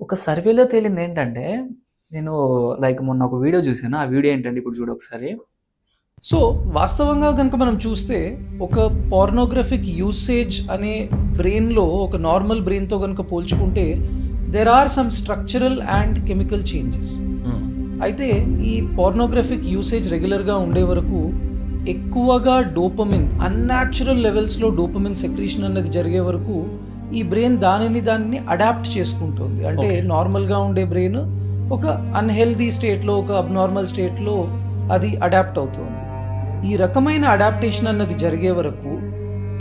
ఒక సర్వేలో తేలింది ఏంటంటే నేను లైక్ మొన్న ఒక వీడియో చూసాను ఆ వీడియో ఏంటంటే ఇప్పుడు చూడు ఒకసారి. సో వాస్తవంగా కనుక మనం చూస్తే ఒక పార్నోగ్రఫిక్ యూసేజ్ అనే బ్రెయిన్లో ఒక నార్మల్ బ్రెయిన్తో కనుక పోల్చుకుంటే there are some structural and chemical changes అయితే ఈ పార్నోగ్రఫిక్ యూసేజ్ రెగ్యులర్గా ఉండే వరకు ఎక్కువగా డోపమిన్ అన్యాచురల్ లెవెల్స్లో డోపమిన్ సెక్రీషన్ అన్నది జరిగే వరకు ఈ బ్రెయిన్ దానిని దాన్ని అడాప్ట్ చేసుకుంటుంది. అంటే నార్మల్గా ఉండే బ్రెయిన్ ఒక అన్హెల్దీ స్టేట్లో ఒక అబ్నార్మల్ స్టేట్లో అది అడాప్ట్ అవుతుంది. ఈ రకమైన అడాప్టేషన్ అన్నది జరిగే వరకు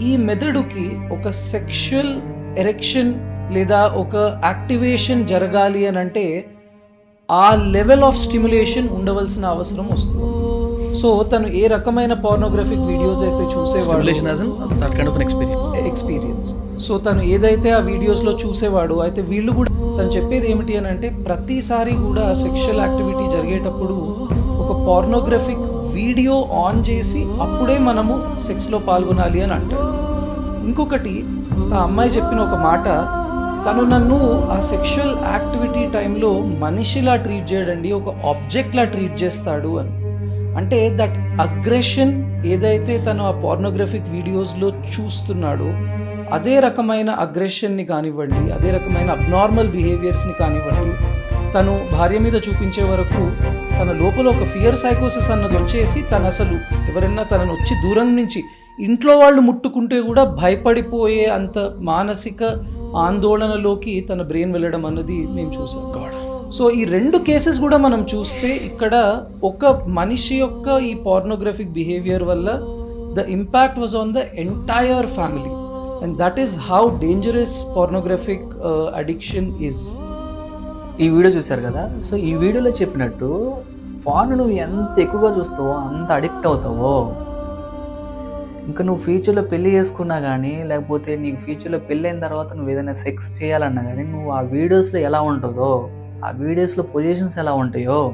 ఈ మెదడుకి ఒక సెక్షువల్ ఎరెక్షన్ లేదా ఒక యాక్టివేషన్ జరగాలి అని అంటే ఆ లెవెల్ ఆఫ్ స్టిమ్యులేషన్ ఉండవలసిన అవసరం వస్తుంది. సో తను ఏ రకమైన పార్నోగ్రఫిక్ వీడియోస్ అయితే చూసేవాడు experience. ఎక్స్పీరియన్స్ సో తను ఏదైతే ఆ వీడియోస్లో చూసేవాడు అయితే వీళ్ళు కూడా తను చెప్పేది ఏమిటి అని అంటే ప్రతిసారి కూడా సెక్షువల్ యాక్టివిటీ జరిగేటప్పుడు ఒక పార్నోగ్రఫిక్ వీడియో ఆన్ చేసి అప్పుడే మనము సెక్స్లో పాల్గొనాలి అని అంటాడు ఇంకొకటి ఆ అమ్మాయి చెప్పిన ఒక మాట తను నన్ను ఆ సెక్షువల్ యాక్టివిటీ టైంలో మనిషిలా ట్రీట్ చేయడండి ఒక ఆబ్జెక్ట్లా ట్రీట్ చేస్తాడు అని. అంటే దట్ అగ్రెషన్ ఏదైతే తను ఆ పార్నోగ్రఫిక్ వీడియోస్లో చూస్తున్నాడో అదే రకమైన అగ్రెషన్ని కానివ్వండి అదే రకమైన అబ్నార్మల్ బిహేవియర్స్ని కానివ్వండి తను భార్య మీద చూపించే వరకు తన లోపల ఒక ఫియర్ సైకోసిస్ అన్నది వచ్చేసి తను అసలు ఎవరైనా తనను వచ్చి దూరం నుంచి ఇంట్లో వాళ్ళు ముట్టుకుంటే కూడా భయపడిపోయే అంత మానసిక ఆందోళనలోకి తన బ్రెయిన్ వెళ్ళడం అన్నది మేము చూసాం. సో ఈ రెండు కేసెస్ కూడా మనం చూస్తే ఇక్కడ ఒక మనిషి యొక్క ఈ పార్నోగ్రఫిక్ బిహేవియర్ వల్ల the impact was on the entire family and that is how dangerous pornographic addiction is ఈ వీడియో చూశారు కదా? సో ఈ వీడియోలో చెప్పినట్టు ఫోన్ నువ్వు ఎంత ఎక్కువగా చూస్తావో అంత అడిక్ట్ అవుతావో. ఇంకా నువ్వు ఫ్యూచర్లో పెళ్ళి చేసుకున్నా కానీ లేకపోతే నీకు ఫ్యూచర్లో పెళ్ళైన తర్వాత నువ్వు ఏదైనా సెక్స్ చేయాలన్నా కానీ నువ్వు ఆ వీడియోస్లో ఎలా ఉంటుందో ఆ వీడియోస్లో పొజిషన్స్ ఎలా ఉంటాయో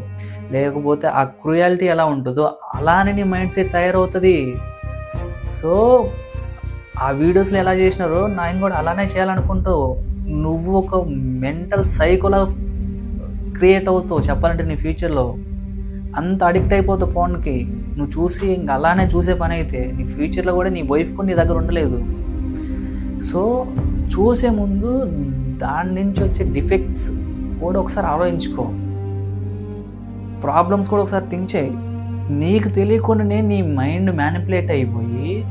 లేకపోతే ఆ క్రుయాలిటీ ఎలా ఉంటుందో అలానే నీ మైండ్ సెట్ తయారవుతుంది. సో ఆ వీడియోస్లో ఎలా చేసినారో నేను కూడా అలానే చేయాలనుకుంటావు నువ్వు ఒక మెంటల్ సైకోలా క్రియేట్ అవుతావు చెప్పాలంటే నీ ఫ్యూచర్లో అంత అడిక్ట్ అయిపోతావు ఫోన్కి నువ్వు చూసి ఇంక అలానే చూసే పని అయితే నీ ఫ్యూచర్లో కూడా నీ వైఫ్ కూడా నీ దగ్గర ఉండలేదు. సో చూసే ముందు దాని నుంచి వచ్చే డిఫెక్ట్స్ కూడా ఒకసారి ఆలోచించుకో. ప్రాబ్లమ్స్ కూడా ఒకసారి థింక్ చేయి. నీకు తెలియకుండానే నీ మైండ్ మ్యానిపులేట్ అయిపోయి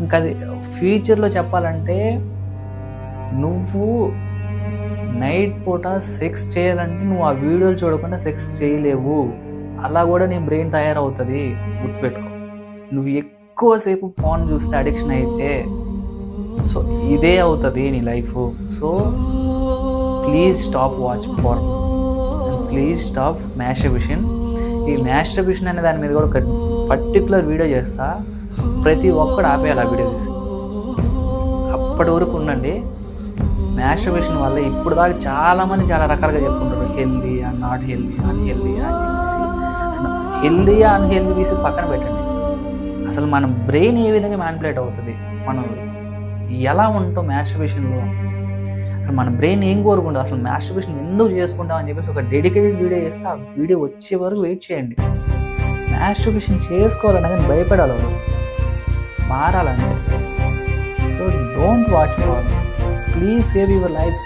ఇంకా అది ఫ్యూచర్లో చెప్పాలంటే నువ్వు నైట్ పూట సెక్స్ చేయాలంటే నువ్వు ఆ వీడియోలు చూడకుండా సెక్స్ చేయలేవు. అలా కూడా నీ బ్రెయిన్ తయారవుతుంది. గుర్తుపెట్టుకో. నువ్వు ఎక్కువసేపు ఫోన్ చూస్తే అడిక్షన్ అయితే సో ఇదే అవుతుంది నీ life so please stop watch phone please stop masturbation ఈ మ్యాస్ట్రబిషన్ అనే దాని మీద కూడా ఒక పర్టికులర్ వీడియో చేస్తా. ప్రతి ఒక్కడు ఆపేయాలి ఆ వీడియో చేసి. అప్పటి వరకు ఉండండి. మ్యాస్ట్రబిషన్ వల్ల ఇప్పుడు దాకా చాలామంది చాలా రకాలుగా చెప్పుకుంటారు. Healthy and not healthy unhealthy అని చెప్పేసి అసలు హెల్దీ అన్హెల్దీ తీసి పక్కన పెట్టండి. అసలు మన బ్రెయిన్ ఏ విధంగా మ్యానిపులేట్ అవుతుంది? మనం ఎలా ఉంటాం మ్యాస్ట్రబిషన్లో అసలు మన బ్రెయిన్ ఏం కోరుకుంటుంది? అసలు మ్యాస్టర్బేషన్ ఎందుకు చేసుకుంటాం అని చెప్పేసి ఒక డెడికేటెడ్ వీడియో చేస్తే ఆ వీడియో వచ్చే వరకు వెయిట్ చేయండి. మ్యాస్టర్బేషన్ చేసుకోవాలన్నా కానీ భయపడాలి వాళ్ళు మారాలంటే so don't watch porn please save your life